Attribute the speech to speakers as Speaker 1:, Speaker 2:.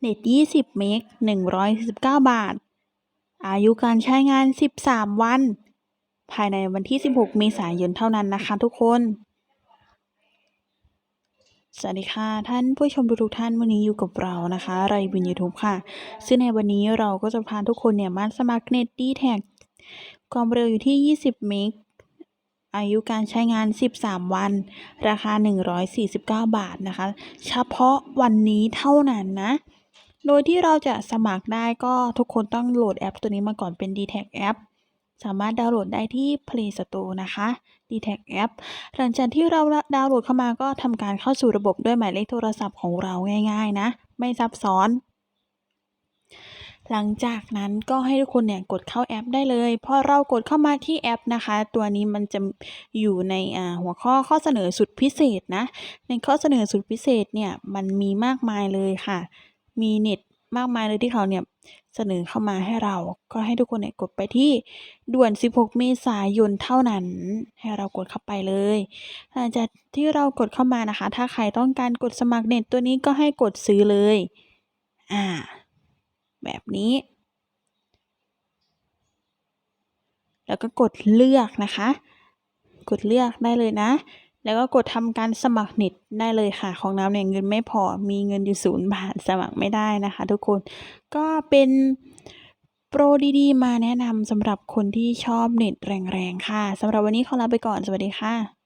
Speaker 1: เน็ต 20 เมก149 บาท อายุการใช้งาน 13 วัน ภายในวันที่ 16 เมษายนเท่านั้นนะคะทุกคน สวัสดีค่ะท่านผู้ชมทุกท่านวันนี้อยู่กับเรานะคะ ไรวินยูทูบค่ะ ซึ่งในวันนี้เราก็จะพาทุกคนเนี่ยมาสมัครเน็ตดีแท็กความเร็วอยู่ที่ 20 เมกอายุการใช้งาน 13 วัน ราคา 149 บาทนะคะ เฉพาะวันนี้เท่านั้นนะ โดยที่เราจะสมัครได้ก็ทุกคนต้องโหลดแอปตัวนี้มาก่อนเป็น d t a c App สามารถดาวน์โหลดได้ที่ Play Store นะคะ d t a c App หลังจากที่เราดาวน์โหลดเข้ามาก็ทำการเข้าสู่ระบบด้วยหมายเลขโทรศัพท์ของเราง่ายๆนะ ไม่ซับซ้อน หลังจากนั้นก็ให้ทุกคนเนี่ยกดเข้าแอปได้เลยพอเรากดเข้ามาที่แอปนะคะ ตัวนี้มันจะอยู่ในหัวข้อข้อเสนอสุดพิเศษนะ ในข้อเสนอสุดพิเศษเนี่ยมันมีมากมายเลยค่ะ มีเน็ตมากมายเลยที่เขาเนี่ยเสนอเข้ามาให้เรา ก็ให้ทุกคนเนี่ยกดไปที่ด่วน 16 เมษายนเท่านั้น ให้เรากดเข้าไปเลย หลังจากที่เรากดเข้ามานะคะ ถ้าใครต้องการกดสมัครเน็ตตัวนี้ก็ให้กดซื้อเลย อ่า แบบนี้ แล้วก็กดเลือกนะคะ กดเลือกได้เลยนะ แล้วก็กดทำการสมัครเน็ตได้เลยค่ะ ของน้ำเนี่ยเงินไม่พอมีเงินอยู่ศูนย์บาทสมัครไม่ได้นะคะ ทุกคนก็เป็นโปรดีๆ มาแนะนำสำหรับคนที่ชอบเน็ตแรงๆ ค่ะสำหรับวันนี้ขอลาไปก่อนสวัสดีค่ะ